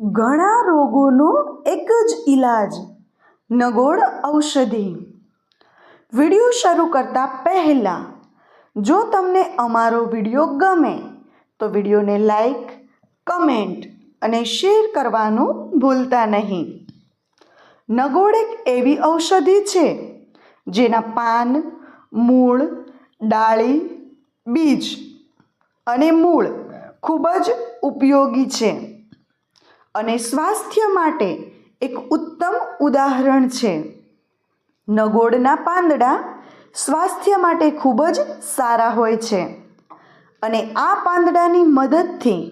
ઘણા રોગોનો એક જ ઈલાજ. નગોળ ઔષધિ. વીડિયો શરૂ કરતાં પહેલાં, જો તમને અમારો વીડિયો ગમે, તો વિડીયોને લાઈક, કમેન્ટ અને શેર કરવાનું ભૂલતા નહીં. નગોળ એક એવી ઔષધિ છે, જેના પાન, મૂળ, ડાળી, બીજ અને મૂળ ખૂબ જ ઉપયોગી છે. અને સ્વાસ્થ્ય માટે એક ઉત્તમ ઉદાહરણ છે. નગોડના પાંદડા સ્વાસ્થ્ય માટે ખૂબ જ સારા હોય છે. અને આ પાંદડાની મદદથી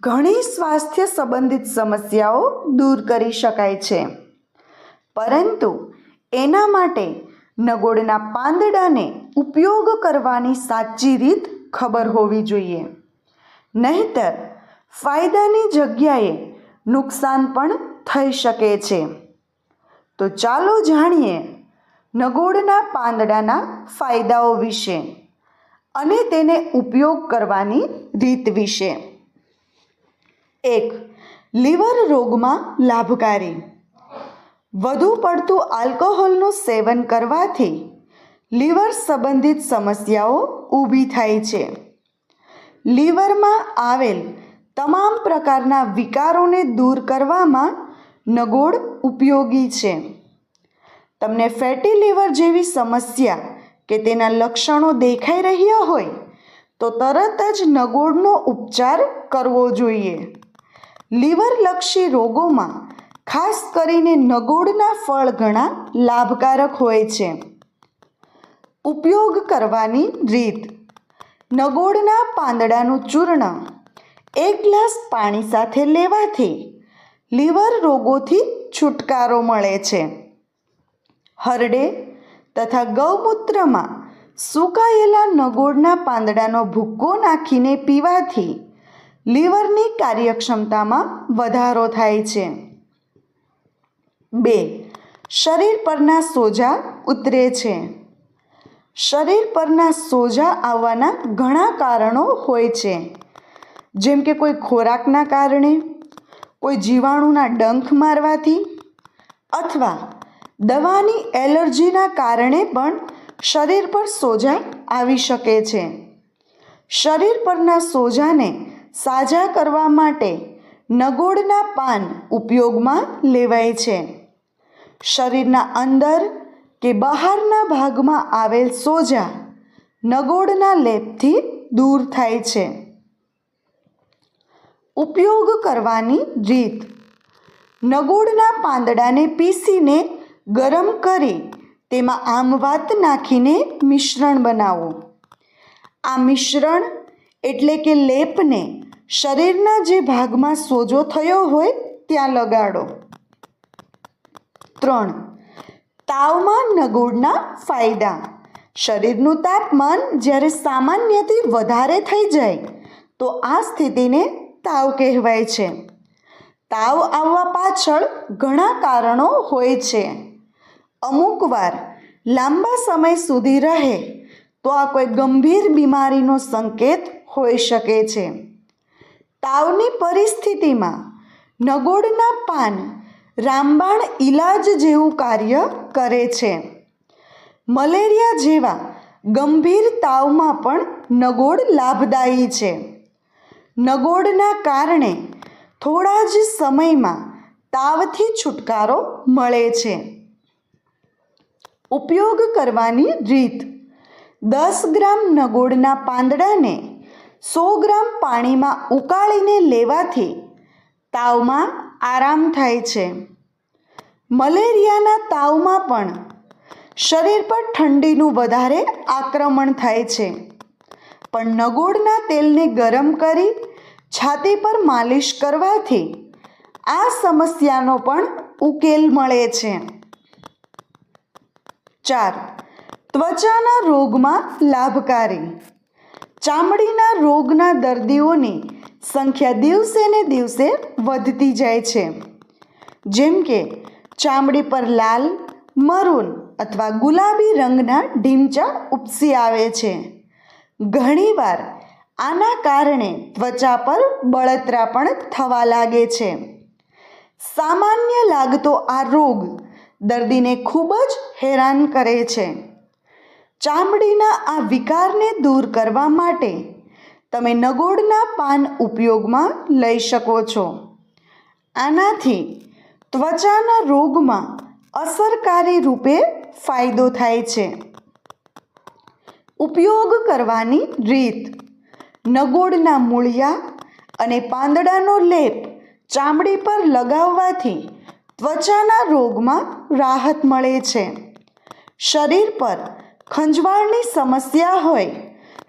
ઘણી સ્વાસ્થ્ય સંબંધિત સમસ્યાઓ દૂર કરી શકાય છે. પરંતુ એના માટે નગોડના પાંદડાને ઉપયોગ કરવાની સાચી રીત ખબર હોવી જોઈએ. નહીતર, ફાયદાની જગ્યાએ નુકસાન પણ થઈ શકે છે. તો ચાલો જાણીએ નગોળના પાંદડાના ફાયદાઓ વિશે અને તેને ઉપયોગ કરવાની રીત વિશે. એક, લીવર રોગમાં લાભકારી. વધુ પડતું આલ્કોહોલનું સેવન કરવાથી લીવર સંબંધિત સમસ્યાઓ ઊભી થાય છે. લીવરમાં આવેલ તમામ પ્રકારના વિકારોને દૂર કરવામાં નગોડ ઉપયોગી છે. તમને ફેટી લીવર જેવી સમસ્યા કે તેના લક્ષણો દેખાઈ રહ્યા હોય, તો તરત જ નગોડનો ઉપચાર કરવો જોઈએ. લીવરલક્ષી રોગોમાં ખાસ કરીને નગોડના ફળ ઘણા લાભકારક હોય છે. ઉપયોગ કરવાની રીત. નગોડના પાંદડાનું ચૂર્ણ એક ગ્લાસ પાણી સાથે લેવાથી લીવર રોગોથી છુટકારો મળે છે. હરડે તથા ગૌમૂત્રમાં સુકાયેલા નગોળના પાંદડાનો ભૂક્કો નાખીને પીવાથી લીવરની કાર્યક્ષમતામાં વધારો થાય છે. બે, શરીર પરના સોજા ઉતરે છે. શરીર પરના સોજા આવવાના ઘણા કારણો હોય છે. જેમ કે કોઈ ખોરાકના કારણે, કોઈ જીવાણુના ડંખ મારવાથી અથવા દવાની એલર્જીના કારણે પણ શરીર પર સોજા આવી શકે છે. શરીર પરના સોજાને સાજા કરવા માટે નગોળના પાન ઉપયોગમાં લેવાય છે. શરીરના અંદર કે બહારના ભાગમાં આવેલ સોજા નગોળના લેપથી દૂર થાય છે. ઉપયોગ કરવાની રીત. નગોળના પાંદડાને પીસીને ગરમ કરી તેમાં આમવાત નાખીને મિશ્રણ બનાવો. આ મિશ્રણ એટલે કે લેપને શરીરના જે ભાગમાં સોજો થયો હોય ત્યાં લગાડો. ત્રણ. તાવમાં નગોળના ફાયદા. શરીરનું તાપમાન જ્યારે સામાન્યથી વધારે થઈ જાય, તો આ સ્થિતિને તાવ કહેવાય છે. તાવ આવવા પાછળ ઘણા કારણો હોય છે. અમુક વાર લાંબા સમય સુધી રહે તો આ કોઈ ગંભીર બીમારીનો સંકેત હોઈ શકે છે. તાવની પરિસ્થિતિમાં નગોડના પાન રામબાણ ઈલાજ જેવું કાર્ય કરે છે. મલેરિયા જેવા ગંભીર તાવમાં પણ નગોડ લાભદાયી છે. નગોડના કારણે થોડા જ સમયમાં તાવથી છુટકારો મળે છે. ઉપયોગ કરવાની રીત. દસ ગ્રામ નગોડના પાંદડાને સો ગ્રામ પાણીમાં ઉકાળીને લેવાથી તાવમાં આરામ થાય છે. મલેરિયાના તાવમાં પણ શરીર પર ઠંડીનું વધારે આક્રમણ થાય છે. પણ નગોડના તેલને ગરમ કરી છાતી પર માલિશ કરવાથી આ સમસ્યાનો પણ ઉકેલ મળે છે. ચાર, ત્વચાના રોગમાં લાભકારી. ચામડીના રોગના દર્દીઓની સંખ્યા દિવસે ને દિવસે વધતી જાય છે. જેમ કે, ચામડી પર લાલ, મરૂન અથવા ગુલાબી રંગના ઢીમચા ઉપસી આવે છે. ઘણીવાર આના કારણે ત્વચા પર બળતરા પણ થવા લાગે છે. સામાન્ય લાગતો આ રોગ દર્દીને ખૂબ જ હેરાન કરે છે. ચામડીના આ વિકારને દૂર કરવા માટે તમે નગોડના પાન ઉપયોગમાં લઈ શકો છો. આનાથી ત્વચાના રોગમાં અસરકારી રૂપે ફાયદો થાય છે. ઉપયોગ કરવાની રીત નગોડના મૂળિયા અને પાંદડાનો લેપ ચામડી પર લગાવવાથી ત્વચાના રોગમાં રાહત મળે છે. શરીર પર ખંજવાળની સમસ્યા હોય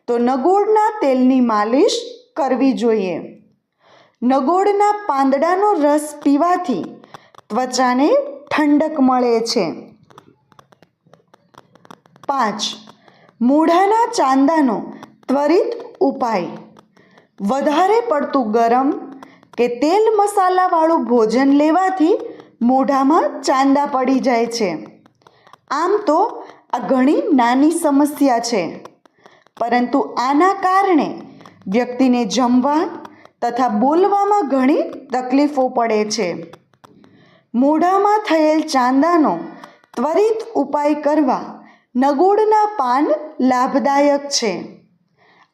તો નગોડના તેલની માલિશ કરવી જોઈએ. નગોડના પાંદડાનો રસ પીવાથી ત્વચાને ઠંડક મળે છે. પાંચ. મૂઢાના ચાંદાનો ત્વરિત ઉપાય. વધારે પડતું ગરમ કે તેલ મસાલાવાળું ભોજન લેવાથી મોઢામાં ચાંદા પડી જાય છે. આમ તો આ ઘણી નાની સમસ્યા છે. પરંતુ આના કારણે વ્યક્તિને જમવા તથા બોલવામાં ઘણી તકલીફો પડે છે. મોઢામાં થયેલ ચાંદાનો ત્વરિત ઉપાય કરવા નગોળના પાન લાભદાયક છે.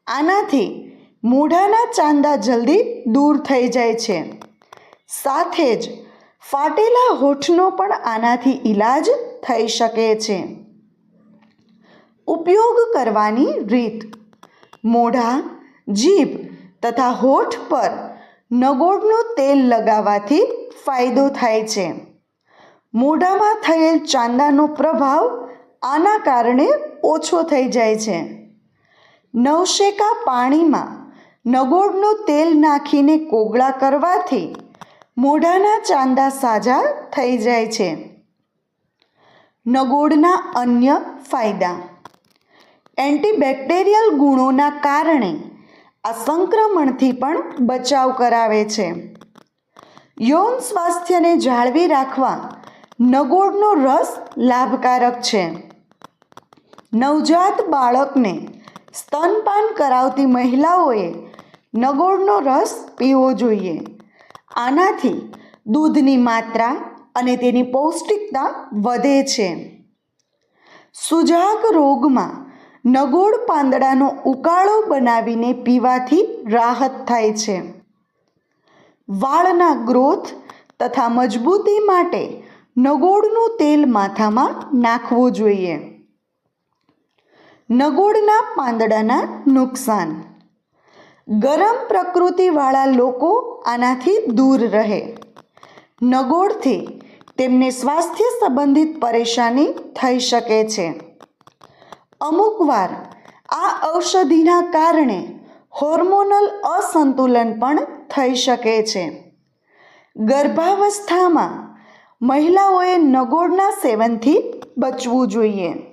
આનાથી મોઢાના ચાંદા જલ્દી દૂર થઈ જાય છે. સાથે જ ફાટેલા હોઠનો પણ આનાથી ઈલાજ થઈ શકે છે. ઉપયોગ કરવાની રીત. મોઢા, જીભ તથા હોઠ પર નગોડનું તેલ લગાવવાથી ફાયદો થાય છે. મોઢામાં થયેલ ચાંદાનો પ્રભાવ આના કારણે ઓછો થઈ જાય છે. નવશેકા પાણીમાં નગોડનું તેલ નાખીને કોગળા કરવાથી મોઢાના ચાંદા સાજા થઈ જાય છે. નગોડના અન્ય ફાયદા. એન્ટીબેક્ટેરિયલ ગુણોના કારણે આ સંક્રમણથી પણ બચાવ કરાવે છે. યૌન સ્વાસ્થ્યને જાળવી રાખવા નગોડનો રસ લાભકારક છે. નવજાત બાળકને સ્તનપાન કરાવતી મહિલાઓએ નગોળનો રસ પીવો જોઈએ. આનાથી દૂધની માત્રા અને તેની પૌષ્ટિકતા વધે છે. સુજાગ રોગમાં નગોળ પાંદડાનો ઉકાળો બનાવીને પીવાથી રાહત થાય છે. વાળના ગ્રોથ તથા મજબૂતી માટે નગોળનું તેલ માથામાં નાખવું જોઈએ. નગોડના પાંદડાના નુકસાન. ગરમ પ્રકૃતિવાળા લોકો આનાથી દૂર રહે. નગોડથી તેમને સ્વાસ્થ્ય સંબંધિત પરેશાની થઈ શકે છે. અમુકવાર આ ઔષધિના કારણે હોર્મોનલ અસંતુલન પણ થઈ શકે છે. ગર્ભાવસ્થામાં મહિલાઓએ નગોડના સેવનથી બચવું જોઈએ.